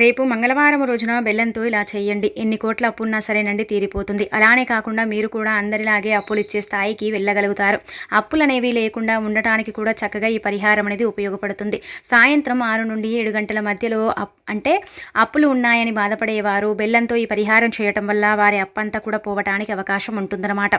రేపు మంగళవారం రోజున బెల్లంతో ఇలా చేయండి ఎన్ని కోట్ల అప్పున్నా సరేనండి తీరిపోతుంది. అలానే కాకుండా మీరు కూడా అందరిలాగే అప్పులు ఇచ్చే స్థాయికి వెళ్ళగలుగుతారు. అప్పులు అనేవి లేకుండా ఉండటానికి కూడా చక్కగా ఈ పరిహారం అనేది ఉపయోగపడుతుంది. సాయంత్రం ఆరు నుండి ఏడు గంటల మధ్యలో అంటే అప్పులు ఉన్నాయని బాధపడేవారు. బెల్లంతో ఈ పరిహారం చేయటం వల్ల వారి అప్పంతా కూడా పోవటానికి అవకాశం ఉంటుందన్నమాట.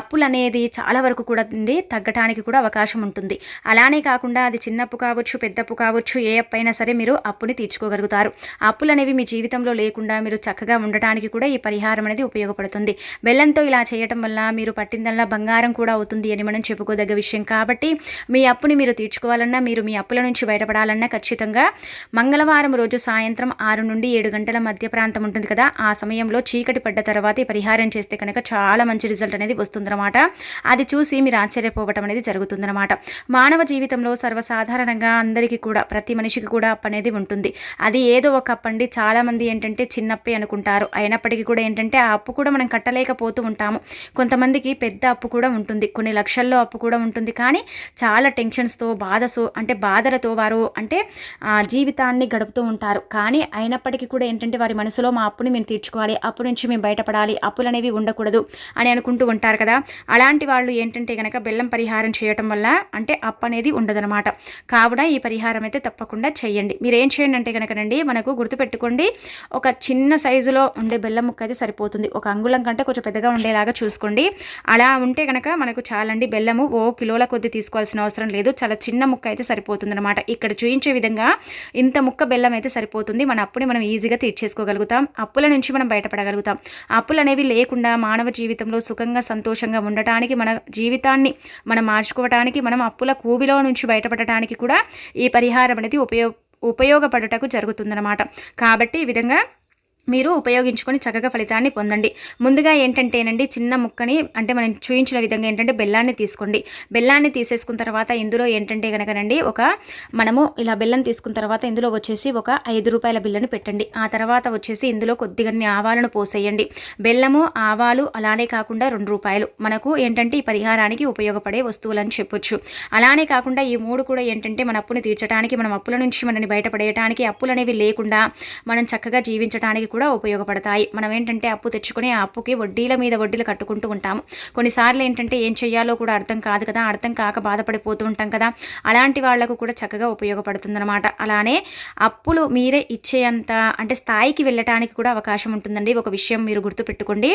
అప్పులు అనేది చాలా వరకు కూడా తగ్గటానికి కూడా అవకాశం ఉంటుంది. అలానే కాకుండా అది చిన్నప్పు కావచ్చు పెద్దప్పు కావచ్చు ఏ అప్పు అయినా సరే మీరు అప్పుని తీర్చుకోగలుగుతారు. అప్పులు అనేవి మీ జీవితంలో లేకుండా మీరు చక్కగా ఉండటానికి కూడా ఈ పరిహారం అనేది ఉపయోగపడుతుంది. బెల్లంతో ఇలా చేయటం వల్ల మీరు పట్టిందల్లా బంగారం కూడా అవుతుంది అని మనం చెప్పుకోదగ్గ విషయం. కాబట్టి మీ అప్పుని మీరు తీర్చుకోవాలన్నా మీరు మీ అప్పుల నుంచి బయటపడాలన్నా ఖచ్చితంగా మంగళవారం రోజు సాయంత్రం ఆరు నుండి ఏడు గంటల మధ్య ప్రాంతం ఉంటుంది కదా ఆ సమయంలో చీకటి పడ్డ తర్వాత ఈ పరిహారం చేస్తే కనుక చాలా మంచి రిజల్ట్ అనేది వస్తుందన్నమాట. అది చూసి మీరు ఆశ్చర్యపోవటం అనేది జరుగుతుందన్నమాట. మానవ జీవితంలో సర్వసాధారణంగా అందరికీ కూడా ప్రతి మనిషికి కూడా అప్పు అనేది ఉంటుంది. అది ఏదో ఒక అప్పు అండి చాలామంది ఏంటంటే చిన్నప్పే అనుకుంటారు. అయినప్పటికీ కూడా ఏంటంటే ఆ అప్పు కూడా మనం కట్టలేకపోతూ ఉంటాము. కొంతమందికి పెద్ద అప్పు కూడా ఉంటుంది. కొన్ని లక్షల్లో అప్పు కూడా ఉంటుంది. కానీ చాలా టెన్షన్స్తో బాధసో అంటే బాధలతో వారు అంటే జీవితాన్ని గడుపుతూ ఉంటారు. కానీ అయినప్పటికీ కూడా ఏంటంటే వారి మనసులో మా అప్పుని మేము తీర్చుకోవాలి. అప్పు నుంచి మేము బయటపడాలి. అప్పులు అనేవి ఉండకూడదు అని అనుకుంటూ ఉంటారు కదా. అలాంటి వాళ్ళు ఏంటంటే కనుక బెల్లం పరిహారం చేయటం వల్ల అంటే అప్పు అనేది ఉండదనమాట కావున ఈ పరిహారం అయితే తప్పకుండా చేయండి. మీరు ఏం చేయండి అంటే కనుకనండి మనకు గుర్తుపెట్టుకోండి. ఒక చిన్న సైజులో ఉండే బెల్లం ముక్క అయితే సరిపోతుంది. ఒక అంగుళం కంటే కొంచెం పెద్దగా ఉండేలాగా చూసుకోండి. అలా ఉంటే కనుక మనకు చాలండి బెల్లము ఓ కిలోల కొద్ది తీసుకోవాల్సిన అవసరం లేదు. చాలా చిన్న ముక్క అయితే సరిపోతుంది అనమాట ఇక్కడ చూయించే విధంగా ఇంత ముక్క బెల్లం అయితే సరిపోతుంది. మన అప్పుని మనం ఈజీగా తీర్చేసుకోగలుగుతాం. అప్పుల నుంచి మనం బయటపడగలుగుతాం. అప్పులు అనేవి లేకుండా మానవ జీవితంలో సుఖంగా సంతోషంగా ఉండటానికి మన జీవితాన్ని మనం మార్చుకోవటానికి మనం అప్పుల కూబిలో నుంచి బయటపడటానికి కూడా ఈ పరిహారం అనేది ఉపయోగ ఉపయోగపడుటకు జరుగుతుందన్నమాట. కాబట్టి ఈ విధంగా మీరు ఉపయోగించుకొని చక్కగా ఫలితాన్ని పొందండి. ముందుగా ఏంటంటేనండి చిన్న ముక్కని అంటే మనం చూయించిన విధంగా ఏంటంటే బెల్లాన్ని తీసుకోండి. బెల్లాన్ని తీసేసుకున్న తర్వాత ఇందులో ఏంటంటే కనుకనండి ఒక మనము ఇలా బెల్లం తీసుకున్న తర్వాత ఇందులో వచ్చేసి ఒక ఐదు రూపాయల బిల్లను పెట్టండి. ఆ తర్వాత వచ్చేసి ఇందులో కొద్దిగా ఆవాలను పోసేయండి. బెల్లము ఆవాలు అలానే కాకుండా రెండు రూపాయలు. మనకు ఏంటంటే ఈ పరిహారానికి ఉపయోగపడే వస్తువులని చెప్పొచ్చు. అలానే కాకుండా ఈ మూడు కూడా ఏంటంటే మన అప్పుని తీర్చడానికి మనం అప్పుల నుంచి మనని బయటపడేయడానికి అప్పులు అనేవి లేకుండా మనం చక్కగా జీవించడానికి కూడా ఉపయోగపడతాయి. మనం ఏంటంటే అప్పు తెచ్చుకుని ఆ అప్పుకి వడ్డీల మీద వడ్డీలు కట్టుకుంటూ ఉంటాము. కొన్నిసార్లు ఏంటంటే ఏం చేయాలో కూడా అర్థం కాదు కదా అర్థం కాక బాధపడిపోతూ ఉంటాం కదా. అలాంటి వాళ్ళకు కూడా చక్కగా ఉపయోగపడుతుందన్నమాట. అలానే అప్పులు మీరే ఇచ్చేంత అంటే స్థాయికి వెళ్ళటానికి కూడా అవకాశం ఉంటుందండి. ఒక విషయం మీరు గుర్తుపెట్టుకోండి.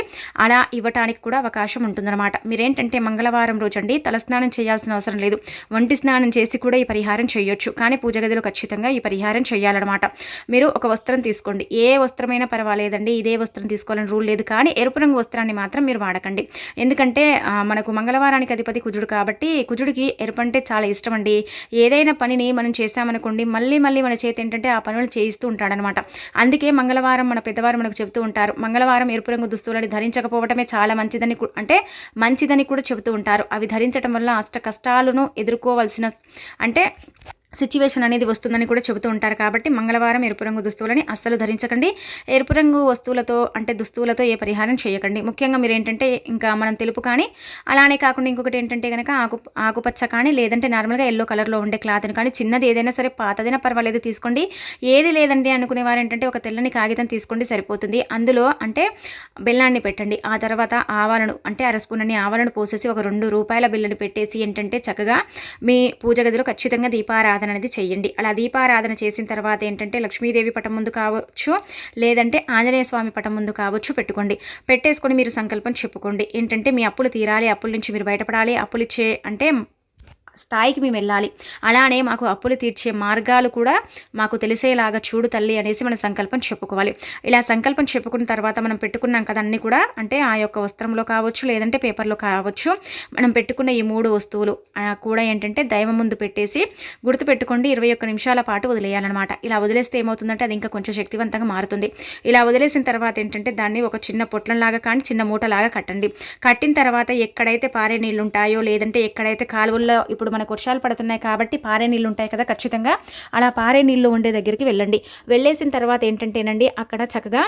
అలా ఇవ్వటానికి కూడా అవకాశం ఉంటుందన్నమాట. మీరేంటంటే మంగళవారం రోజు అండి తలస్నానం చేయాల్సిన అవసరం లేదు. వంటి స్నానం చేసి కూడా ఈ పరిహారం చేయొచ్చు. కానీ పూజ గదిలో ఖచ్చితంగా ఈ పరిహారం చేయాలన్నమాట. మీరు ఒక వస్త్రం తీసుకోండి. ఏ వస్త్రమైన పర్వాలేదండి. ఇదే వస్త్రం తీసుకోవాలని రూల్ లేదు. కానీ ఎరుపు రంగు వస్త్రాన్ని మాత్రం మీరు వాడకండి. ఎందుకంటే మనకు మంగళవారానికి అధిపతి కుజుడు కాబట్టి కుజుడికి ఎరుపు అంటే చాలా ఇష్టం అండి ఏదైనా పనిని మనం చేసామనుకోండి మళ్ళీ మళ్ళీ మన చేతి ఏంటంటే ఆ పనులు చేయిస్తూ ఉంటాడనమాట. అందుకే మంగళవారం మన పెద్దవారు మనకు చెబుతూ ఉంటారు మంగళవారం ఎరుపు రంగు దుస్తువులని ధరించకపోవటమే చాలా మంచిదని అంటే మంచిదని కూడా చెబుతూ ఉంటారు. అవి ధరించడం వల్ల అష్ట కష్టాలను ఎదుర్కోవాల్సిన అంటే సిచ్యువేషన్ అనేది వస్తుందని కూడా చెబుతూ ఉంటారు కాబట్టి మంగళవారం ఎరుపు రంగు దుస్తువులని అస్సలు ధరించకండి. ఎరుపు రంగు వస్తువులతో అంటే దుస్తువులతో ఏ పరిహారం చేయకండి. ముఖ్యంగా మీరు ఏంటంటే ఇంకా మనం తెలుపు కానీ అలానే కాకుండా ఇంకొకటి ఏంటంటే కనుక ఆకు ఆకుపచ్చ కానీ లేదంటే నార్మల్గా ఎల్లో కలర్లో ఉండే క్లాత్ని కానీ చిన్నది ఏదైనా సరే పాతదైనా పర్వాలేదు తీసుకోండి. ఏది లేదండి అనుకునేవారు ఏంటంటే ఒక తెల్లని కాగితం తీసుకోండి సరిపోతుంది. అందులో అంటే బెల్లాన్ని పెట్టండి. ఆ తర్వాత ఆవాలను అంటే అర స్పూన్ అని ఆవాలను పోసేసి ఒక రెండు రూపాయల బిల్లని పెట్టేసి ఏంటంటే చక్కగా మీ పూజ గదిలో ఖచ్చితంగా దీపారాధన దీపారాధన అనేది చేయండి అలా దీపారాధన చేసిన తర్వాత ఏంటంటే లక్ష్మీదేవి పటం ముందు కావచ్చు లేదంటే ఆంజనేయ స్వామి పటం ముందు కావచ్చు పెట్టుకోండి. పెట్టేసుకొని మీరు సంకల్పం చెప్పుకోండి. ఏంటంటే మీ అప్పులు తీరాలి అప్పుల నుంచి మీరు బయటపడాలి అప్పులు ఇచ్చే అంటే స్థాయికి మేము వెళ్ళాలి. అలానే మాకు అప్పులు తీర్చే మార్గాలు కూడా మాకు తెలిసేలాగా చూడు తల్లి అనేసి మన సంకల్పం చెప్పుకోవాలి. ఇలా సంకల్పం చెప్పుకున్న తర్వాత మనం పెట్టుకున్నాం కదా అన్నీ కూడా అంటే ఆ యొక్క వస్త్రంలో కావచ్చు లేదంటే పేపర్లో కావచ్చు మనం పెట్టుకున్న ఈ మూడు వస్తువులు కూడా ఏంటంటే దైవం ముందు పెట్టేసి గుర్తుపెట్టుకోండి ఇరవై ఒక్క నిమిషాల పాటు వదిలేయాలన్నమాట. ఇలా వదిలేస్తే ఏమవుతుందంటే అది ఇంకా కొంచెం శక్తివంతంగా మారుతుంది. ఇలా వదిలేసిన తర్వాత ఏంటంటే దాన్ని ఒక చిన్న పొట్లంలాగా కానీ చిన్న మూటలాగా కట్టండి. కట్టిన తర్వాత ఎక్కడైతే పారే నీళ్ళు ఉంటాయో లేదంటే ఎక్కడైతే కాలువల్లో ఇప్పుడు మనకు వర్షాలు పడుతున్నాయి కాబట్టి పారే నీళ్ళు ఉంటాయి కదా ఖచ్చితంగా. అలా పారే నీళ్ళు ఉండే దగ్గరికి వెళ్ళండి. వెళ్ళేసిన తర్వాత ఏంటంటేనండి అక్కడ చక్కగా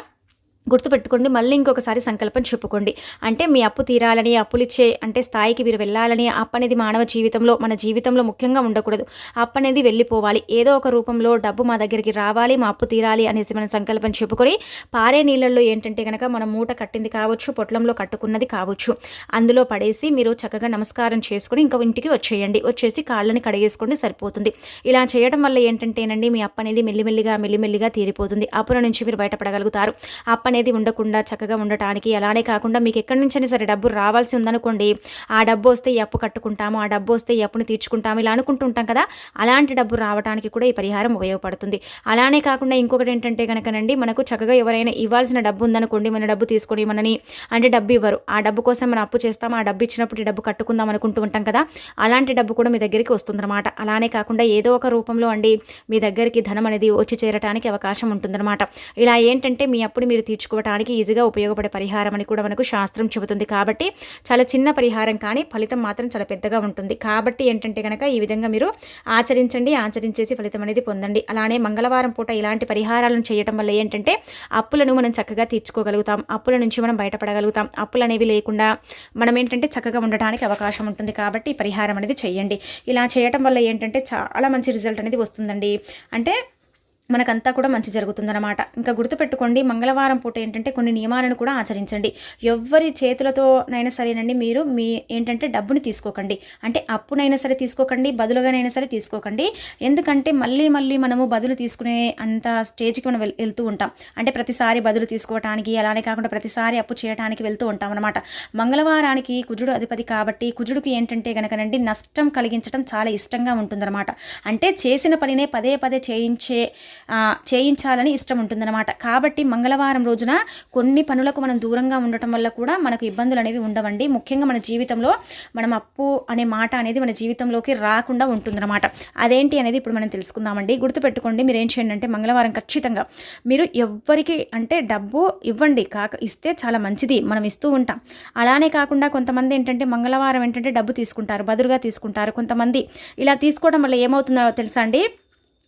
గుర్తుపెట్టుకోండి మళ్ళీ ఇంకొకసారి సంకల్పం చెప్పుకోండి అంటే మీ అప్పు తీరాలని అప్పులిచ్చే అంటే స్థాయికి మీరు వెళ్ళాలని అప్పు అనేది మానవ జీవితంలో మన జీవితంలో ముఖ్యంగా ఉండకూడదు. అప్పు అనేది వెళ్ళిపోవాలి. ఏదో ఒక రూపంలో డబ్బు మా దగ్గరికి రావాలి మా అప్పు తీరాలి అనేసి మనం సంకల్పం చెప్పుకొని పారే నీళ్ళల్లో ఏంటంటే కనుక మనం మూట కట్టింది కావచ్చు పొట్లంలో కట్టుకున్నది కావచ్చు. అందులో పడేసి మీరు చక్కగా నమస్కారం చేసుకుని ఇంకా ఇంటికి వచ్చేయండి. వచ్చేసి కాళ్ళని కడిగేసుకోండి సరిపోతుంది. ఇలా చేయడం వల్ల ఏంటంటేనండి మీ అప్పు అనేది మెల్లిమెల్లిగా మెల్లిమెల్లిగా తీరిపోతుంది. అప్పుల నుంచి మీరు బయటపడగలుగుతారు. అప్పు అనేది ఉండకుండా చక్కగా ఉండటానికి అలానే కాకుండా మీకు ఎక్కడి నుంచైనా సరే డబ్బు రావాల్సి ఉందనుకోండి ఆ డబ్బు వస్తే ఈ అప్పు కట్టుకుంటాము ఆ డబ్బు వస్తే ఈ అప్పుని తీర్చుకుంటాము ఇలా అనుకుంటుంటాం కదా అలాంటి డబ్బు రావడానికి కూడా ఈ పరిహారం ఉపయోగపడుతుంది. అలానే కాకుండా ఇంకొకటి ఏంటంటే కనుకనండి మనకు చక్కగా ఎవరైనా ఇవ్వాల్సిన డబ్బు ఉందనుకోండి మన డబ్బు తీసుకొని మనని అంటే డబ్బు ఇవ్వరు. ఆ డబ్బు కోసం మనం అప్పు చేస్తాం ఆ డబ్బు ఇచ్చినప్పుడు ఈ డబ్బు కట్టుకుందాం అనుకుంటూ ఉంటాం కదా అలాంటి డబ్బు కూడా మీ దగ్గరికి వస్తుందన్నమాట. అలానే కాకుండా ఏదో ఒక రూపంలో అండి మీ దగ్గరికి ధనం అనేది వచ్చి చేరటానికి అవకాశం ఉంటుందన్నమాట. ఇలా ఏంటంటే మీ అప్పుడు మీరు తెచ్చుకోవటానికి ఈజీగా ఉపయోగపడే పరిహారం అని కూడా మనకు శాస్త్రం చెబుతుంది. కాబట్టి చాలా చిన్న పరిహారం కానీ ఫలితం మాత్రం చాలా పెద్దగా ఉంటుంది. కాబట్టి ఏంటంటే కనుక ఈ విధంగా మీరు ఆచరించండి ఆచరించేసి ఫలితం అనేది పొందండి. అలానే మంగళవారం పూట ఇలాంటి పరిహారాలను చేయటం వల్ల ఏంటంటే అప్పులను మనం చక్కగా తీర్చుకోగలుగుతాం. అప్పుల నుంచి మనం బయటపడగలుగుతాం. అప్పులు అనేవి లేకుండా మనం ఏంటంటే చక్కగా ఉండటానికి అవకాశం ఉంటుంది. కాబట్టి ఈ పరిహారం అనేది చేయండి. ఇలా చేయటం వల్ల ఏంటంటే చాలా మంచి రిజల్ట్ అనేది వస్తుందండి. అంటే మనకంతా కూడా మంచి జరుగుతుందన్నమాట. ఇంకా గుర్తుపెట్టుకోండి మంగళవారం పూట ఏంటంటే కొన్ని నియమాలను కూడా ఆచరించండి. ఎవరి చేతులతోనైనా సరేనండి మీరు మీ ఏంటంటే డబ్బుని తీసుకోకండి. అంటే అప్పునైనా సరే తీసుకోకండి బదులుగానైనా సరే తీసుకోకండి. ఎందుకంటే మళ్ళీ మళ్ళీ మనము బదులు తీసుకునే అంత స్టేజ్కి మనం వెళ్తూ ఉంటాం. అంటే ప్రతిసారి బదులు తీసుకోవటానికి అలానే కాకుండా ప్రతిసారి అప్పు చేయడానికి వెళ్తూ ఉంటాం అనమాట మంగళవారానికి కుజుడు అధిపతి కాబట్టి కుజుడికి ఏంటంటే కనుకనండి నష్టం కలిగించడం చాలా ఇష్టంగా ఉంటుందన్నమాట. అంటే చేసిన పనినే పదే పదే చేయించే చేయించాలని ఇష్టం ఉంటుందన్నమాట. కాబట్టి మంగళవారం రోజున కొన్ని పనులకు మనం దూరంగా ఉండటం వల్ల కూడా మనకు ఇబ్బందులు అనేవి ఉండవండి. ముఖ్యంగా మన జీవితంలో మనం అప్పు అనే మాట అనేది మన జీవితంలోకి రాకుండా ఉంటుందన్నమాట. అదేంటి అనేది ఇప్పుడు మనం తెలుసుకుందామండి. గుర్తుపెట్టుకోండి మీరు ఏం చేయండి అంటే మంగళవారం ఖచ్చితంగా మీరు ఎవ్వరికి అంటే డబ్బు ఇవ్వండి. కాక ఇస్తే చాలా మంచిది మనం ఇస్తూ ఉంటాం. అలానే కాకుండా కొంతమంది ఏంటంటే మంగళవారం ఏంటంటే డబ్బు తీసుకుంటారు బదులుగా తీసుకుంటారు కొంతమంది. ఇలా తీసుకోవడం వల్ల ఏమవుతుందో తెలుసా అండి?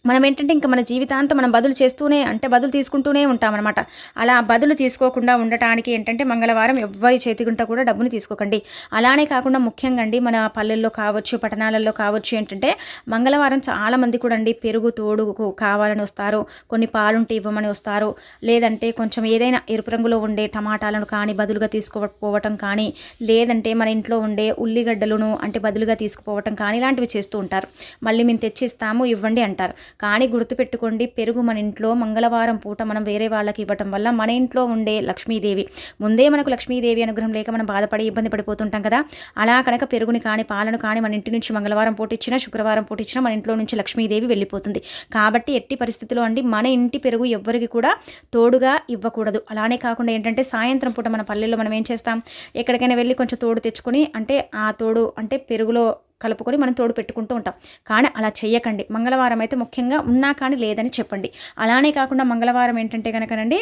మనం ఏంటంటే ఇంకా మన జీవితాంతం మనం బదులు చేస్తూనే అంటే బదులు తీసుకుంటూనే ఉంటామన్నమాట. అలా బదులు తీసుకోకుండా ఉండటానికి ఏంటంటే మంగళవారం ఎవ్వరి చేతిగుంట కూడా డబ్బుని తీసుకోకండి. అలానే కాకుండా ముఖ్యంగా అండి మన పల్లెల్లో కావచ్చు పట్టణాలలో కావచ్చు ఏంటంటే మంగళవారం చాలామంది కూడా అండి పెరుగు తోడు కావాలని వస్తారు కొన్ని పాలుంటే ఇవ్వమని వస్తారు. లేదంటే కొంచెం ఏదైనా ఎరుపు రంగులో ఉండే టమాటాలను కానీ బదులుగా తీసుకోకపోవటం కానీ లేదంటే మన ఇంట్లో ఉండే ఉల్లిగడ్డలను అంటే బదులుగా తీసుకుపోవటం కానీ ఇలాంటివి చేస్తూ ఉంటారు. మళ్ళీ మేము తెచ్చిస్తాము ఇవ్వండి అంటారు. కానీ గుర్తుపెట్టుకోండి పెరుగు మన ఇంట్లో మంగళవారం పూట మనం వేరే వాళ్ళకి ఇవ్వటం వల్ల మన ఇంట్లో ఉండే లక్ష్మీదేవి. ముందే మనకు లక్ష్మీదేవి అనుగ్రహం లేక మనం బాధపడి ఇబ్బంది పడిపోతుంటాం కదా. అలా కనుక పెరుగుని కానీ పాలను కానీ మన ఇంటి నుంచి మంగళవారం పూట ఇచ్చినా శుక్రవారం పూట ఇచ్చినా మన ఇంట్లో నుంచి లక్ష్మీదేవి వెళ్ళిపోతుంది. కాబట్టి ఎట్టి పరిస్థితిలో అండి మన ఇంటి పెరుగు ఎవ్వరికి కూడా తోడుగా ఇవ్వకూడదు. అలానే కాకుండా ఏంటంటే సాయంత్రం పూట మన పల్లెల్లో మనం ఏం చేస్తాం? ఎక్కడికైనా వెళ్ళి కొంచెం తోడు తెచ్చుకొని అంటే ఆ తోడు అంటే పెరుగులో కలుపుకొని మనం తోడు పెట్టుకుంటూ ఉంటాం. కానీ అలా చేయకండి మంగళవారం అయితే ముఖ్యంగా ఉన్నా కానీ లేదని చెప్పండి. అలానే కాకుండా మంగళవారం ఏంటంటే కనుకనండి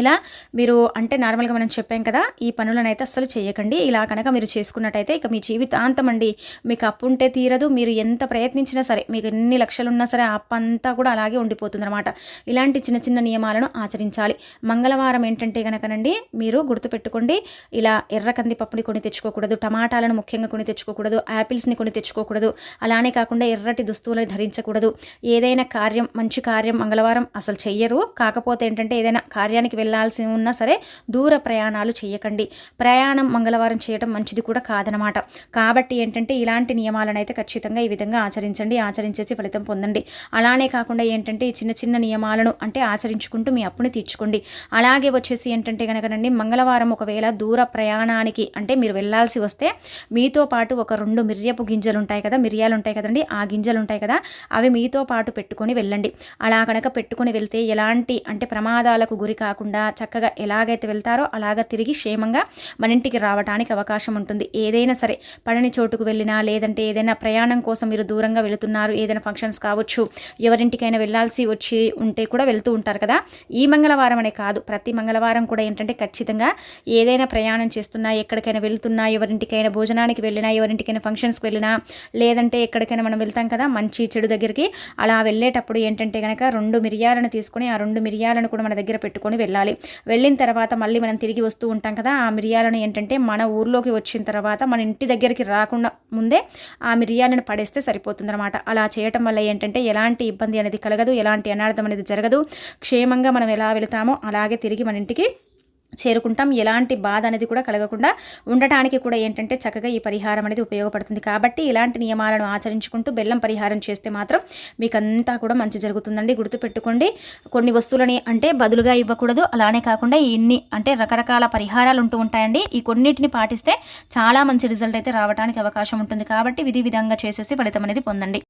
ఇలా మీరు అంటే నార్మల్గా మనం చెప్పాం కదా ఈ పనులను అయితే అస్సలు చేయకండి. ఇలా కనుక మీరు చేసుకున్నట్టయితే ఇక మీ జీవితాంతం అండి మీకు అప్పు ఉంటే తీరదు. మీరు ఎంత ప్రయత్నించినా సరే మీకు ఎన్ని లక్షలు ఉన్నా సరే అప్పు అంతా కూడా అలాగే ఉండిపోతుంది అనమాట ఇలాంటి చిన్న చిన్న నియమాలను ఆచరించాలి. మంగళవారం ఏంటంటే కనుకనండి మీరు గుర్తుపెట్టుకోండి ఇలా ఎర్ర కందిపప్పుని కొని తెచ్చుకోకూడదు టమాటాలను ముఖ్యంగా కొని తెచ్చుకోకూడదు యాపిల్స్ని కొని తెచ్చుకోకూడదు అలానే కాకుండా ఎర్రటి దుస్తువులను ధరించకూడదు. ఏదైనా కార్యం మంచి కార్యం మంగళవారం అసలు చెయ్యరు. కాకపోతే ఏంటంటే ఏదైనా కార్యానికి వెళ్ళాల్సి ఉన్నా సరే దూర ప్రయాణాలు చేయకండి. ప్రయాణం మంగళవారం చేయడం మంచిది కూడా కాదనమాట కాబట్టి ఏంటంటే ఇలాంటి నియమాలను అయితే ఖచ్చితంగా ఈ విధంగా ఆచరించండి ఆచరించేసి ఫలితం పొందండి. అలానే కాకుండా ఏంటంటే చిన్న చిన్న నియమాలను అంటే ఆచరించుకుంటూ మీ అప్పుని తీర్చుకోండి. అలాగే వచ్చేసి ఏంటంటే కనుకనండి మంగళవారం ఒకవేళ దూర ప్రయాణానికి అంటే మీరు వెళ్ళాల్సి వస్తే మీతో పాటు ఒక రెండు మిరియపు గింజలు ఉంటాయి కదా మిరియాలు ఉంటాయి కదండి ఆ గింజలు ఉంటాయి కదా అవి మీతో పాటు పెట్టుకొని వెళ్ళండి. అలా కనుక పెట్టుకొని వెళ్తే ఎలాంటి అంటే ప్రమాదాలకు గురి కాకుండా లేకుండా చక్కగా ఎలాగైతే వెళ్తారో అలాగ తిరిగి క్షేమంగా మన ఇంటికి రావడానికి అవకాశం ఉంటుంది. ఏదైనా సరే పడని చోటుకు వెళ్ళినా లేదంటే ఏదైనా ప్రయాణం కోసం మీరు దూరంగా వెళుతున్నారు ఏదైనా ఫంక్షన్స్ కావచ్చు ఎవరింటికైనా వెళ్ళాల్సి వచ్చి ఉంటే కూడా వెళ్తూ ఉంటారు కదా. ఈ మంగళవారం అనే కాదు ప్రతి మంగళవారం కూడా ఏంటంటే ఖచ్చితంగా ఏదైనా ప్రయాణం చేస్తున్నా ఎక్కడికైనా వెళ్తున్నా ఎవరింటికైనా భోజనానికి వెళ్ళినా ఎవరింటికైనా ఫంక్షన్స్కి వెళ్ళినా లేదంటే ఎక్కడికైనా మనం వెళ్తాం కదా మంచి చెడు దగ్గరికి అలా వెళ్ళేటప్పుడు ఏంటంటే కనుక రెండు మిరియాలను తీసుకొని ఆ రెండు మిరియాలను కూడా మన దగ్గర పెట్టుకొని వెళ్ళాలి. వెళ్ళాలి వెళ్ళిన తర్వాత మళ్ళీ మనం తిరిగి వస్తూ ఉంటాం కదా ఆ మిరియాలను ఏంటంటే మన ఊర్లోకి వచ్చిన తర్వాత మన ఇంటి దగ్గరికి రాకుండా ముందే ఆ మిరియాలను పడేస్తే సరిపోతుంది అనమాట అలా చేయటం వల్ల ఏంటంటే ఎలాంటి ఇబ్బంది అనేది కలగదు ఎలాంటి అనార్థం అనేది జరగదు. క్షేమంగా మనం ఎలా వెళతామో అలాగే తిరిగి మన ఇంటికి చేరుకుంటాం. ఎలాంటి బాధ అనేది కూడా కలగకుండా ఉండటానికి కూడా ఏంటంటే చక్కగా ఈ పరిహారం అనేది ఉపయోగపడుతుంది. కాబట్టి ఇలాంటి నియమాలను ఆచరించుకుంటూ బెల్లం పరిహారం చేస్తే మాత్రం మీకు అంతా కూడా మంచి జరుగుతుందండి. గుర్తుపెట్టుకోండి. కొన్ని వస్తువులని అంటే బదులుగా ఇవ్వకూడదు. అలానే కాకుండా ఇన్ని అంటే రకరకాల పరిహారాలు ఉంటూ ఉంటాయండి. ఈ కొన్నిటిని పాటిస్తే చాలా మంచి రిజల్ట్ అయితే రావడానికి అవకాశం ఉంటుంది. కాబట్టి విధి విధంగా చేసేసి ఫలితం అనేది పొందండి.